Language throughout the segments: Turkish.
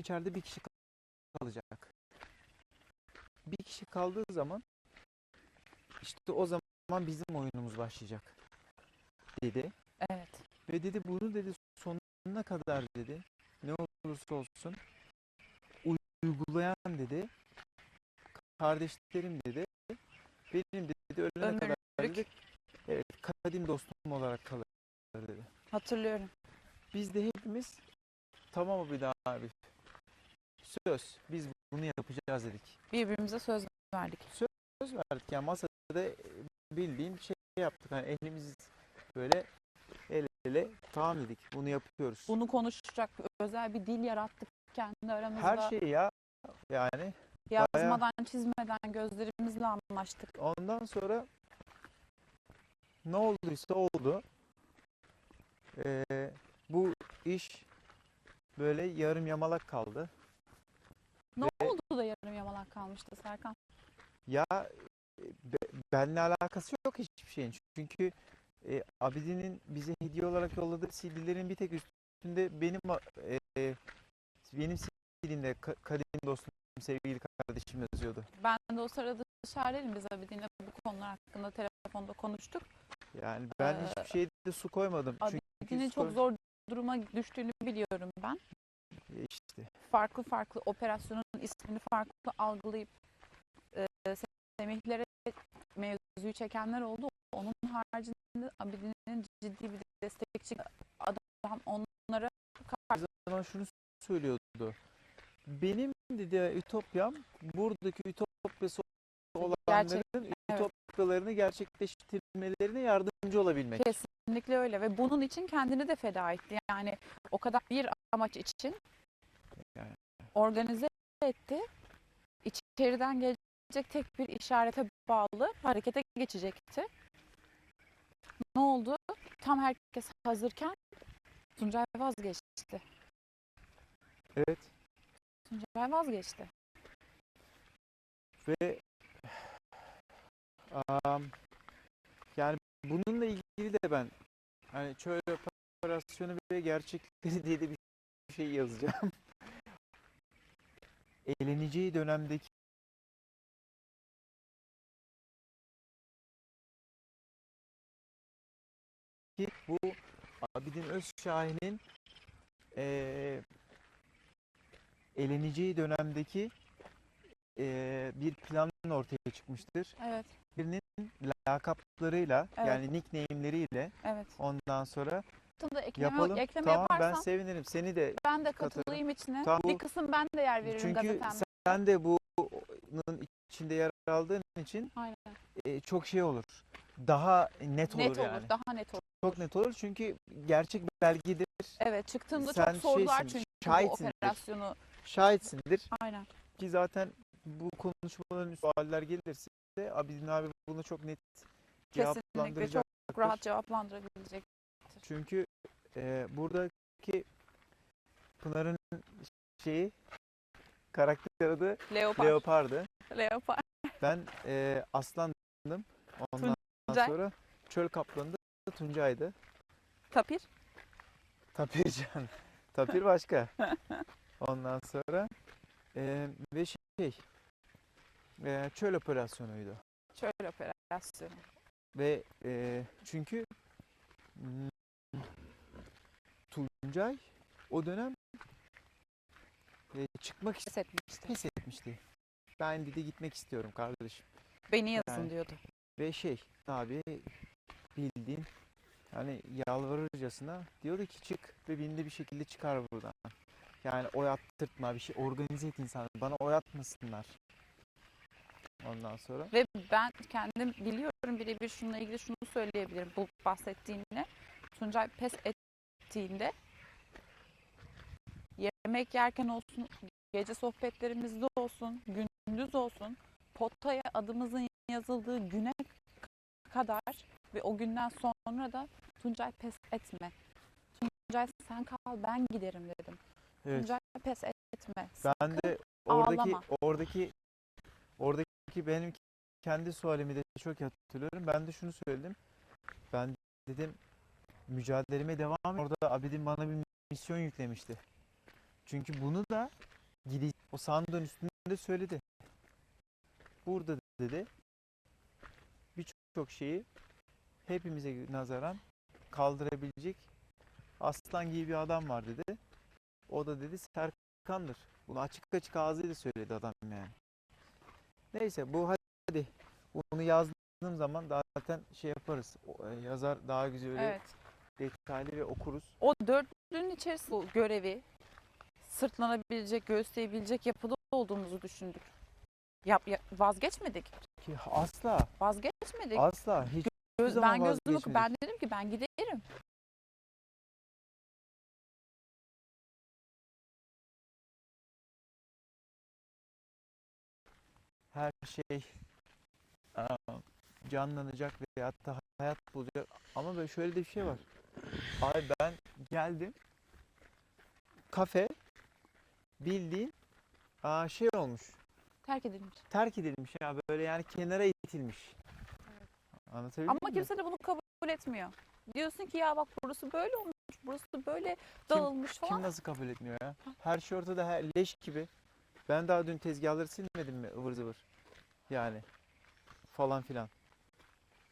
içeride bir kişi kalacak. Bir kişi kaldığı zaman işte o zaman bizim oyunumuz başlayacak dedi. Evet. Ve dedi bunu dedi sonuna kadar dedi ne olursa olsun uygulayan dedi kardeşlerim dedi benim dedi ölene kadar Ömürlük. dedi evet, kadim dostum olarak kalır dedi. Hatırlıyorum. Biz de hepimiz tamam abi daha abi söz biz bunu yapacağız dedik. Birbirimize söz verdik. Söz verdik yani masada e, bildiğin şey yaptık hani elimiz böyle el ele tamam dedik bunu yapıyoruz. Bunu konuşacak özel bir dil yarattık kendi aramızda. Her şey ya yani Yazmadan, çizmeden gözlerimizle anlaştık. ondan sonra ne olduysa oldu. Ee, bu iş böyle yarım yamalak kaldı. Ne Ve- oldu da yarım yamalak kalmıştı Serkan? Ya e, be- benle alakası yok hiçbir şeyin. Çünkü e, Abidin'in bize hediye olarak yolladığı CD'lerin bir tek üstünde benim a- e, benim CD'mde ka- kadim dostum sevgili kardeşim yazıyordu. Ben de o sırada dışarıdaydım biz Abidin'le bu konular hakkında telefonda konuştuk. Yani ben Ee, hiçbir şeyde su koymadım. Abidin'in çok koy- zor duruma düştüğünü biliyorum ben. İşte Farklı farklı operasyonun ismini farklı algılayıp e, Semih'lere mevzuyu çekenler oldu. Onun haricinde Abidin'in ciddi bir destekçi adam onlara her zaman şunu söylüyordu. Benim dedi ütopyam buradaki ütopyası olanların evet. ütopyalarını gerçekleştirmelerine yardımcı olabilmek. Kesinlikle öyle ve bunun için kendini de feda etti. Yani o kadar bir amaç için. Organize etti. İçeriden gelecek tek bir işarete bağlı harekete geçecekti. Ne oldu? Tam herkes hazırken Tuncay vazgeçti. Evet. Tuncay vazgeçti. Ve am, yani bununla ilgili de ben hani şöyle operasyonu ve gerçekleri diye de bir şey yazacağım. Eğleneceği dönemdeki ki bu Abidin Özşahin'in eee eğleneceği dönemdeki eee, bir plan ortaya çıkmıştır. Evet, Birinin lakaplarıyla Evet. yani nickname'leriyle evet. ondan sonra da ekleme, yapalım. ekleme tamam ben yaparsan ben, sevinirim. Seni de de katarım. katılayım içine. Tamam. Bir kısım ben de yer veririm çünkü gazetemde. sen de bunun içinde yer aldığın için Aynen. e, çok şey olur. Daha net olur Net olur, yani. daha net olur. Çok net olur çünkü gerçek belgedir. Evet, çıktığımda Sen çok sordular şeysin, çünkü bu şahitsindir. operasyonu. Şahitsindir Aynen. ki zaten bu konuşmaların sualler gelirse Abidin abi bunu çok net Kesinlikle çok rahat cevaplandırabilecek. Çünkü e, buradaki Pınar'ın şeyi karakter adı Leopar. Leopard'ı. Leopar. Ben e, aslandım. Ondan Tuncay. sonra çöl kaplanı da Tuncay'dı. Tapir. Tapircan. Tapir başka. Ondan sonra e, ve şey e, çöl operasyonuydu. Şöyle operasyonu. Ve e, çünkü mm, Tuncay o dönem e, çıkmak Pes etmişti. pes etmişti. Ben dedi gitmek istiyorum kardeşim. Beni yazın Yani. diyordu. Ve şey abi bildiğin hani yalvarırcasına diyordu ki çık ve beni de bir şekilde çıkar buradan. Yani oy attırtma bir şey organize et insanları. Bana oy atmasınlar. Ondan sonra Ve ben kendim biliyorum birebir şununla ilgili şunu söyleyebilirim. Bu bahsettiğinle Tuncay pes ettiğinde yemek yerken olsun, gece sohbetlerimizde olsun, gündüz olsun potaya adımızın yazıldığı güne kadar ve o günden sonra da Tuncay pes etme. Tuncay sen kal ben giderim dedim. evet. Tuncay pes etme. Ben de oradaki ağlama. oradaki oradaki benim kendi sualimi de çok hatırlıyorum. Ben de şunu söyledim. Ben dedim mücadeleme devam et. Orada Abidin bana bir misyon yüklemişti. Çünkü bunu da gidiş o sandığın üstünde söyledi. Burada dedi birçok şeyi hepimize nazaran kaldırabilecek aslan gibi bir adam var dedi. O da dedi Serkan'dır. Bunu açık açık ağzıyla söyledi adam yani. Neyse bu hadi bunu yazdığım zaman zaten şey yaparız. E, yazar daha güzel öyle Evet. detaylı ve okuruz. O dörtlünün içerisinde görevi sırtlanabilecek, göğüsleyebilecek yapıda olduğumuzu düşündük. Yap, ya- vazgeçmedik. Ki asla Vazgeçmedik. asla hiç Göz, ben gözümü ben dedim ki ben giderim. her şey aa, canlanacak ve hatta hayat bulacak. Ama böyle şöyle de bir şey var. Abi ben geldim. Kafe bildiğin aa, şey olmuş. Terk edilmiş. Terk edilmiş ya böyle yani kenara itilmiş. Anlatabildim Ama mi? kimse de bunu kabul etmiyor. Diyorsun ki ya bak burası böyle olmuş, burası böyle dağılmış Kim falan. nasıl kabul etmiyor ya? Her şey ortada her leş gibi. Ben daha dün tezgahları silmedim mi ıvır zıvır. Yani falan filan.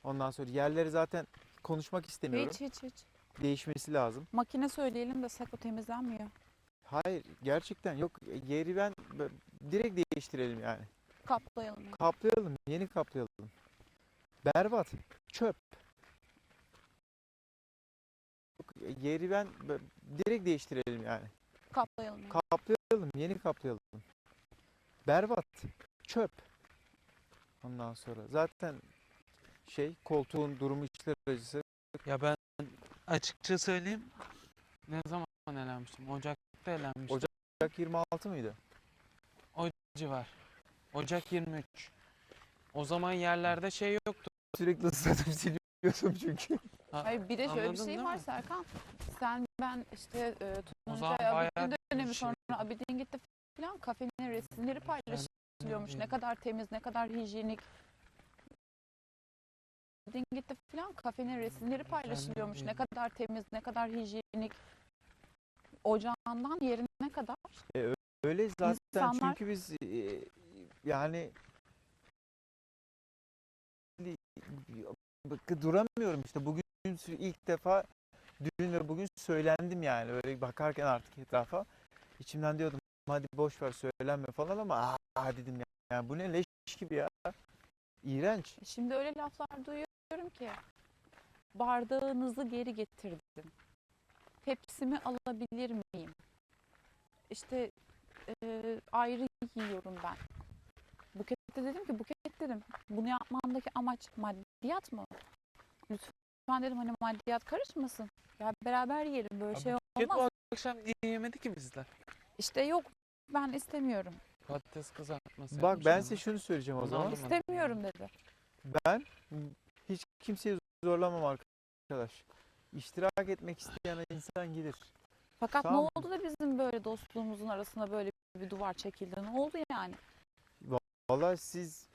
Ondan sonra yerleri zaten konuşmak istemiyorum. Hiç hiç hiç. Değişmesi lazım. Makine söyleyelim de sako temizlenmiyor. Hayır gerçekten yok yeri ben direkt değiştirelim yani. Kaplayalım. yani. Kaplayalım yeni kaplayalım. Berbat çöp. Yok, Yeri ben direkt değiştirelim yani. Kaplayalım. yani. Kaplayalım, yeni kaplayalım. Berbat, çöp. Ondan sonra zaten şey koltuğun durumu içler acısı. Ya ben açıkça söyleyeyim. Ne zaman elenmiştim? Ocak'ta elenmiştim. Ocak- Ocak 26 mıydı? civar. Ocak 23. O zaman yerlerde şey yoktu. Sürekli ıslatıp siliyorsun çünkü. Ha, Hayır bir de şöyle bir anladın şey değil var mi? Serkan. Sen ben işte e, O zaman bayağı Abidin dönemi bir sonra. Abidin gitti falan kafenin resimleri paylaşılıyormuş. Ne kadar temiz, ne kadar hijyenik. Abidin gitti falan kafenin resimleri paylaşılıyormuş. Ne kadar temiz, ne kadar hijyenik. Ocağından yerine kadar. Öyle zaten İnsanlar- çünkü biz e, yani Bak- duramıyorum işte bugün ilk defa dün ve bugün söylendim yani öyle bakarken artık etrafa içimden diyordum hadi boş ver söylenme falan ama aa dedim ya yani bu ne leş gibi ya iğrenç Şimdi öyle laflar duyuyorum ki bardağınızı geri getirdim. Tepsimi alabilir miyim? İşte e, ayrı yiyorum ben. Buket'te dedim ki Buket dedim bunu yapmandaki amaç maddiyat mı? Lütfen dedim hani maddiyat karışmasın. Ya beraber yiyelim böyle Abi şey Buket olmaz. bu akşam yemedi ki bizler. İşte yok ben istemiyorum. Patates kızartması. bak ben size şunu söyleyeceğim o zaman. İstemiyorum dedi. ben hiç kimseyi zorlamam arkadaş İştirak etmek isteyen insan gelir Fakat Tamam. ne oldu da bizim böyle dostluğumuzun arasına böyle bir duvar çekildi? Ne oldu yani? Vallahi siz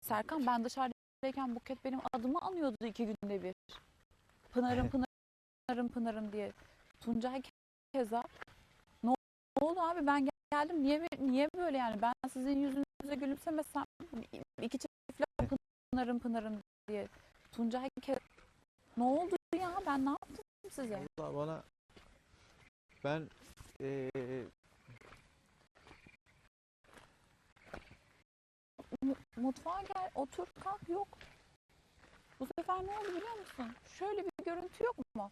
Serkan ben dışarıdayken Buket benim adımı anıyordu iki günde bir. Pınar'ım Pınar'ım Pınar'ım diye. Tuncay keza. Ne ol- ne oldu abi ben geldim niye niye böyle yani ben sizin yüzünüze gülümsemesem iki çift laf Pınar'ım Pınar'ım diye. Tuncay ke ne oldu ben ne yaptım size? Vallahi bana ben Mu- mutfağa gel otur kalk yok. Bu sefer ne oldu biliyor musun? Şöyle bir görüntü yok mu?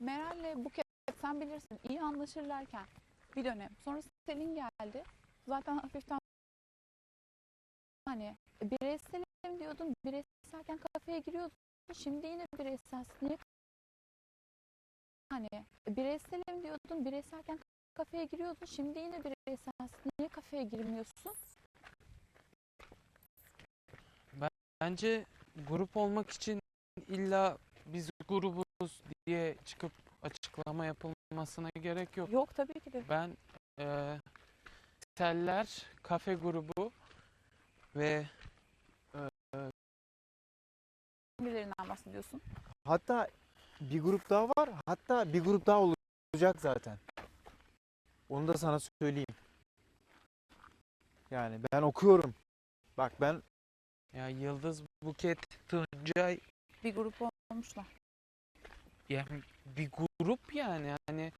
Meral'le Buket sen bilirsin iyi anlaşırlarken bir dönem. Sonra Selin geldi. Zaten hafiften hani bireyselim diyordun. Bireyselken kafeye giriyordun. Şimdi yine bireyselsin. Niye hani bireyselim diyordun. Bireyselken kafeye giriyordun. Şimdi yine bireyselsin. Niye kafeye girmiyorsun? Bence grup olmak için illa biz grubuz diye çıkıp açıklama yapılmasına gerek yok. Yok tabii ki de. Ben eee Teller kafe grubu ve Birilerinden bahsediyorsun. hatta bir grup daha var hatta bir grup daha olacak zaten. Onu da sana söyleyeyim. Yani ben okuyorum. Bak ben Ya Yıldız, Buket, Tuncay Bir grup olmuşlar. yani bir grup yani hani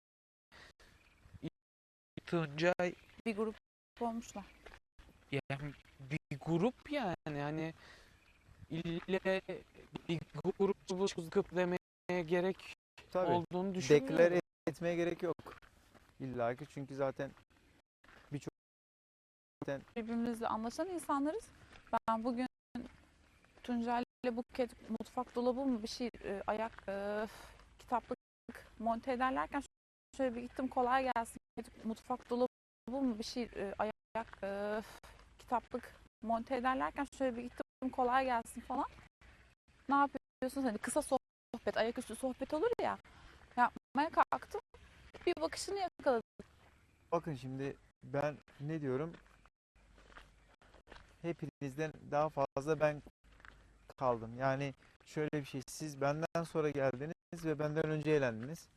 Tuncay Bir grup olmuşlar. yani bir grup yani hani ille bir grubu sıkıp demeye gerek tabii olduğunu düşünmüyorum. deklare etmeye gerek yok. İlla ki çünkü zaten birbirimizle anlaşan insanlarız. Ben bugün Tuncay ile Buket mutfak dolabı mı bir şey e, ayak e, kitaplık monte ederlerken şöyle bir gittim kolay gelsin. Mutfak dolabı mı bir şey e, ayak e, kitaplık monte ederlerken şöyle bir gittim kolay gelsin falan. Ne yapıyorsunuz? Hani kısa sohbet, ayaküstü sohbet olur ya. Yapmaya kalktım. Bir bakışını yakaladım. bakın şimdi ben ne diyorum? Hepinizden daha fazla ben kaldım. Yani şöyle bir şey siz benden sonra geldiniz ve benden önce eğlendiniz.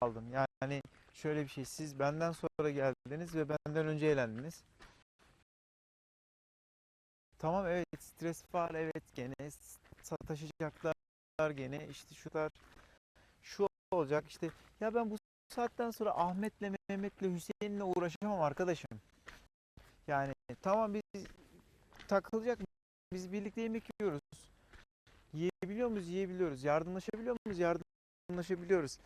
Kaldım. Yani şöyle bir şey siz benden sonra geldiniz ve benden önce eğlendiniz. Tamam evet stres var evet gene sataşacaklar gene işte şular şu olacak işte ya ben bu saatten sonra Ahmet'le Mehmet'le Hüseyin'le uğraşamam arkadaşım. Yani tamam biz takılacak biz birlikte yemek yiyoruz. Yiyebiliyor muyuz? Yiyebiliyoruz. Yardımlaşabiliyor muyuz? Yardımlaşabiliyoruz.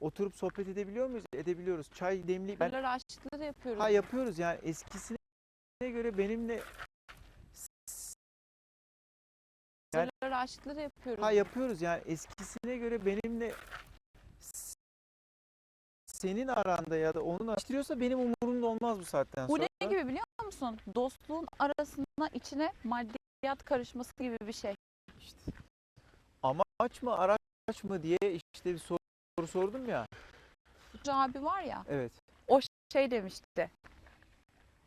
Oturup sohbet edebiliyor muyuz? Edebiliyoruz. Çay demleyip ben Böyle aşkları yapıyoruz. ha yapıyoruz yani eskisine göre benimle Böyle aşkları yapıyoruz. ha yapıyoruz yani eskisine göre benimle senin aranda ya da onun araştırıyorsa benim umurumda olmaz bu saatten Bu sonra. ne gibi biliyor musun? Dostluğun arasına içine maddiyat karışması gibi bir şey. İşte. Amaç mı araç mı diye işte bir soru, soru sordum ya. Hoca abi var ya Evet. şey demişti.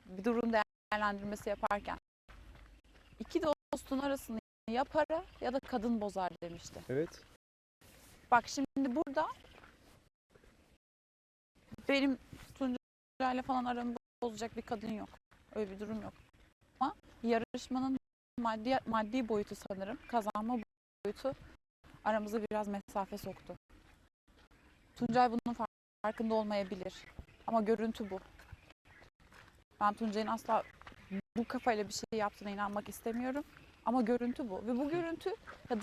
Bir durum değerlendirmesi yaparken. İki dostun arasını ya para ya da kadın bozar demişti. Evet. Bak şimdi burada benim Tuncay'la falan aramı bozacak bir kadın yok. Öyle bir durum yok. Ama yarışmanın maddi, maddi boyutu sanırım, kazanma boyutu aramıza biraz mesafe soktu. Tuncay bunun far- farkında olmayabilir. Ama görüntü bu. Ben Tuncay'ın asla bu kafayla bir şey yaptığına inanmak istemiyorum. Ama görüntü bu. Ve bu görüntü ya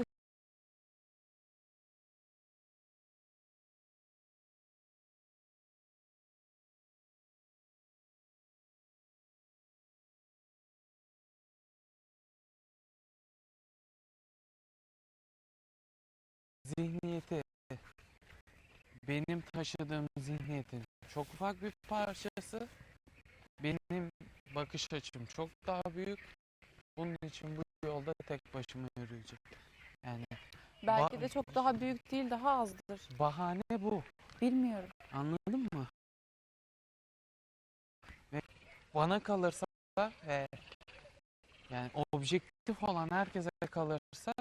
zihniyeti benim taşıdığım zihniyetin çok ufak bir parçası benim bakış açım çok daha büyük bunun için bu yolda tek başıma yürüyecek yani belki Ba- de çok daha büyük değil, daha azdır. bahane bu. Bilmiyorum. anladın mı? Ve bana kalırsa ve yani objektif olan herkese kalırsa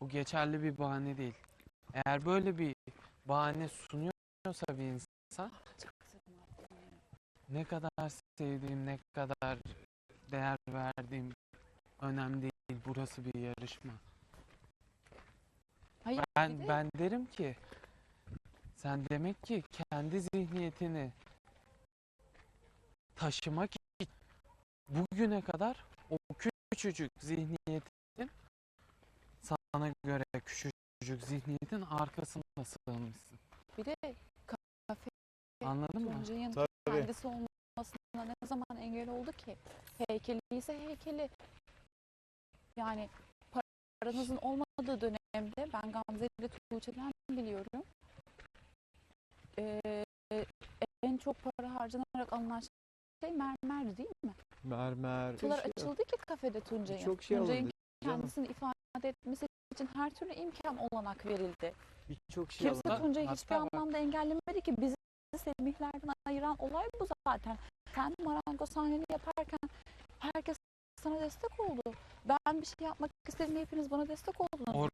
bu geçerli bir bahane değil. Eğer böyle bir bahane sunuyorsa bir insan ne kadar sevdiğim, ne kadar değer verdiğim önemli değil. Burası bir yarışma. Hayır, bir Ben de- ben derim ki sen demek ki kendi zihniyetini taşımak için bugüne kadar o küçücük zihniyetin sana göre küçücük zihniyetin arkasında sığınmışsın. bir de kafe Anladın mı? Tuncay'ın Tabii. kendisi olmasına ne zaman engel oldu ki? Heykeli ise heykeli. Yani paranızın olmadığı dönemde ben Gamze ile Tuğçe'den biliyorum. Ee, en çok para harcanarak alınan şey mermerdi değil mi? Mermer. Kutular şey- açıldı ki kafede Tuncay'ın. Birçok şey Tuncay'ın alındı. Canım. kendisini ifade etmesi için her türlü imkan olanak verildi. Birçok şey Kimse alındı. Tuncay'ı hiçbir bak- anlamda engellemedi ki. Bizi Semihlerden ayıran olay bu zaten. Sen marangoz sahneni yaparken herkes sana destek oldu. Ben bir şey yapmak istedim hepiniz bana destek oldunuz.